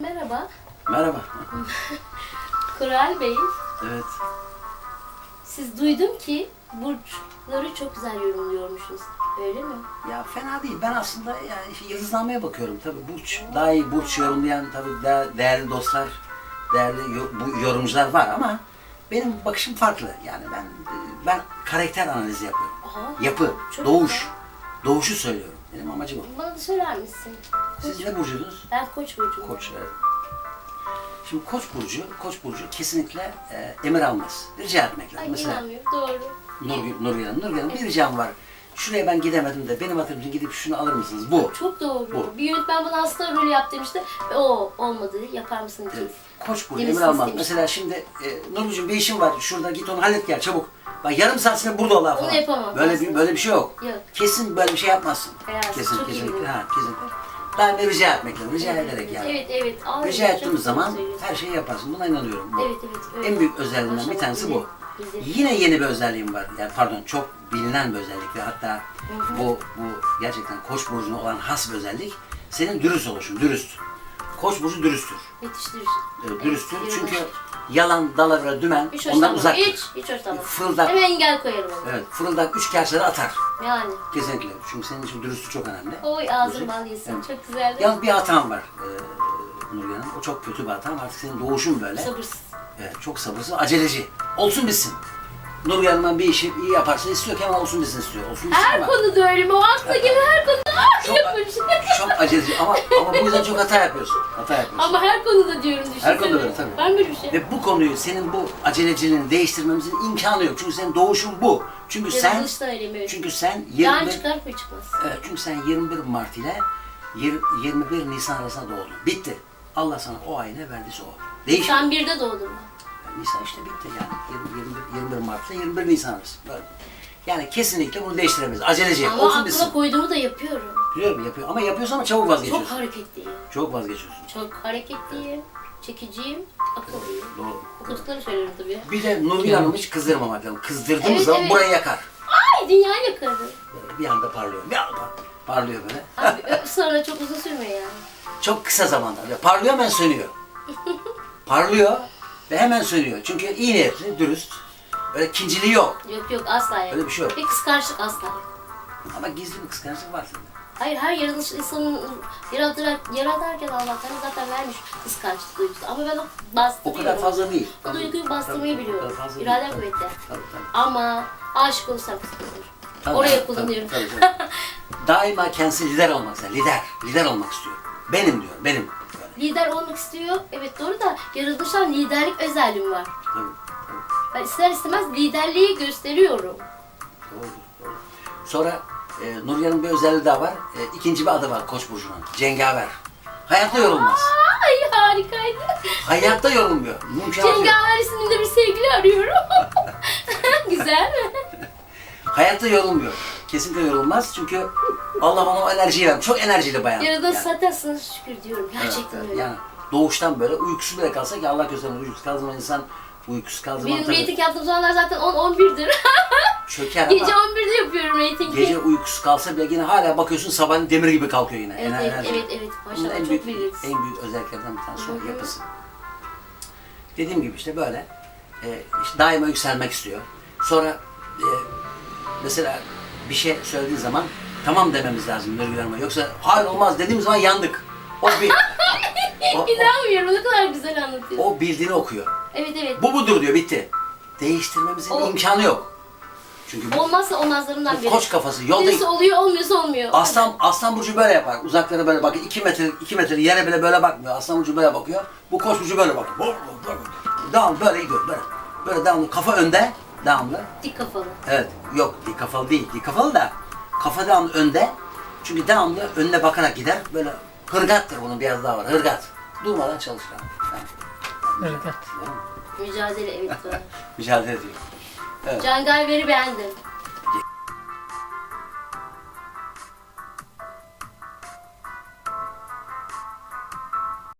Merhaba. Merhaba. Kural Bey. Evet. Siz duydum ki burçları çok güzel yorumluyormuşsunuz. Öyle mi? Ya fena değil. Ben aslında yani işte yıldızlamaya bakıyorum tabii. Burç, daha iyi burç yorumlayan tabii daha değerli dostlar, değerli yo- bu yorumcular var ama benim bakışım farklı. Yani ben ben karakter analizi yapıyorum. Aha. Yapı, Çok doğuş. Doğuşu söylüyorum. Benim amacım o. Bana da söyler misin? Siz ne burcuydunuz? Ben koç burcuyum. Koç. evet. Şimdi Koç burcu, Koç burcu kesinlikle e, emir almaz. Rica etmek lazım. Ay Mesela inanmıyorum. Doğru. Nur, Nur Hanım, Nur Hanım bir ricam var. Şuraya ben gidemedim de benim hatırım için gidip şunu alır mısınız? Bu. Çok doğru. Bu. Bir yönetmen bana hasta rolü yap demişti. O olmadı. Yapar mısın diye. Evet. Koç burcu emir almaz. Mesela şimdi e, Nurlucuğum bir işim var. Şurada git onu hallet gel çabuk. Bak yarım saat sonra burada ha falan. Onu yapamam Böyle bir, aslında. böyle bir şey yok. Yok. Kesin böyle bir şey yapmazsın. Helal, kesin, çok kesinlikle. Ha, kesinlikle. Ben bir rica etmek lazım. Rica ederek yani. Evet evet. Ay, Rica ettiğimiz zaman her şeyi yaparsın. Buna inanıyorum. Bu. Evet evet. öyle. En büyük özelliğinden bir tanesi bu. Yine yeni bir özelliğim var. Yani pardon çok bilinen bir özellik ve hatta bu bu gerçekten Koç burcuna olan has bir özellik. Senin dürüst oluşun, dürüst. Koç burcu dürüsttür. Yetiştirici. Evet, dürüsttür. Evet, Çünkü yürümüş. Yalan, dalavra, dümen Hiç ondan hoşlanmam. uzaktır. Hiç, hiç hoşlanmam. Fırıldak. Hemen engel koyarım ona. Evet, fırıldak üç de atar. Yani. Kesinlikle. Çünkü senin için dürüstlük çok önemli. Oy ağzım bal yesin. Evet. Çok güzeldi. Yalnız bir hatam var ee, Nurgül Hanım. O çok kötü bir hatam. Artık senin doğuşun böyle. Sabırsız. Evet, çok sabırsız, aceleci. Olsun bitsin. Nurgül Hanım'dan bir işi iyi yaparsa istiyor ki olsun bitsin istiyor. Olsun bitsin Her ama konuda öyle mi? O akla gelen her konuda Çok- yapmış. çok aceleci ama ama bu yüzden çok hata yapıyorsun. Hata yapıyorsun. Ama her konuda diyorum düşünsene. Her konuda böyle, tabii. Mı böyle bir şey? Ve bu konuyu senin bu aceleciliğini değiştirmemizin imkanı yok. Çünkü senin doğuşun bu. Çünkü sen Yaratılışta öyle mi? çünkü sen Yan 21 çıkar mı çıkmaz? Evet, çünkü sen 21 Mart ile yir- 21 Nisan arasında doğdun. Bitti. Allah sana o ay ne verdiyse o. Değişmedi. Sen birde doğdun mu? Nisan işte bitti yani. 20, 21, 21 Mart ile 21 Nisan arası. Böyle. Yani kesinlikle bunu değiştiremeyiz. Aceleci. Ama Olsun aklıma bitsin. koyduğumu da yapıyorum. Biliyorum yapıyor ama yapıyorsun ama çabuk vazgeçiyorsun. Çok hareketliyim. Çok vazgeçiyorsun. Çok hareketliyim. Çekiciyim. Akıllıyım. Doğru. Okuduklarını söylüyorum tabii. Bir de Nurgül Hanım'ı hiç kızdırmamak lazım. Kızdırdığımız Evet, zaman evet. burayı yakar. Ay dünya yakarı. Böyle bir anda parlıyor. Bir anda parlıyor böyle. Abi ö- sonra çok uzun sürmüyor yani. Çok kısa zamanda. Böyle parlıyor hemen sönüyor. parlıyor ve hemen sönüyor. Çünkü iyi niyetli, dürüst. Öyle kinciliği yok. Yok yok asla yok. Öyle bir şey yok. Bir kıskançlık asla yok. Ama gizli bir kıskançlık var sende. Hayır her yaratılış insanın yaratırak, yaratırken Allah'tan zaten vermiş kıskançlık duygusu. Ama ben o O bastırıyorum. kadar fazla değil. O duyguyu bastırmayı Tabii, biliyorum. o kadar fazla İrade değil. kuvvetli. Tabii, tabii. Ama aşık olursam kıskanırım. Tabii, Oraya tabii, kullanıyorum. tabii, tabii. Daima kendisi lider olmak ister. Lider. Lider olmak istiyor. Benim diyor. Benim. Lider olmak istiyor. Evet doğru da yaratılıştan liderlik özelliğim var. Tabii. Ben ister istemez liderliği gösteriyorum. Doğrudur, doğru. Sonra e, Nuryan'ın bir özelliği daha var. E, ikinci bir adı var Koç burcunun. Cengaver. Hayatta yorulmaz. Ay harikaydı. Hayatta yorulmuyor. Mümkünatı yok. Cengaver isminde bir sevgili arıyorum. Güzel mi? Hayatta yorulmuyor. Kesinlikle yorulmaz çünkü Allah ona o enerjiyi vermiş. Çok enerjili bayan. Yaradan Yani. zaten sana şükür diyorum. Gerçekten evet. öyle. Yani doğuştan böyle uykusuz bile kalsa ki Allah göstermesin uykusuz kaldığı zaman insan uykusuz kaldığı zaman Benim reyting yaptığım zamanlar zaten 10-11'dir. çöker Gece ama 11'de yapıyorum reytingi. gece uykusuz kalsa bile yine hala bakıyorsun sabahleyin demir gibi kalkıyor yine. Evet, evet, enerji. evet, evet. Bunun Maşallah en çok büyük, biliriz. en büyük özelliklerden bir tanesi Hı o hı. yapısı. Dediğim gibi işte böyle e, işte daima yükselmek istiyor. Sonra e, mesela bir şey söylediğin zaman tamam dememiz lazım Nurgül Hanım'a. Yoksa hayır olmaz dediğimiz zaman yandık. O, bir, o, o, İnanmıyorum ne kadar güzel anlatıyorsun. o bildiğini okuyor. Evet evet. Bu budur diyor bitti. Değiştirmemizin O- imkanı yok. Çünkü bu, Olmazsa olmazlarımdan bu biri. koç kafası yolda Birisi oluyor olmuyorsa olmuyor. Aslan Aslan burcu böyle yapar. Uzaklara böyle bakıyor. 2 metre 2 metre yere bile böyle bakmıyor. Aslan burcu böyle bakıyor. Bu koç burcu böyle bakıyor. Böyle, böyle. Devamlı böyle gidiyor böyle. Böyle devamlı kafa önde. Devamlı. Dik kafalı. Evet. Yok dik kafalı değil. Dik kafalı da kafa devamlı önde. Çünkü devamlı önüne bakarak gider. Böyle hırgattır bunun biraz daha var. Hırgat. Durmadan çalışır. Tamam mı? Mücadele evet. Mücadele ediyor. Evet. Cangayver'i beğendim.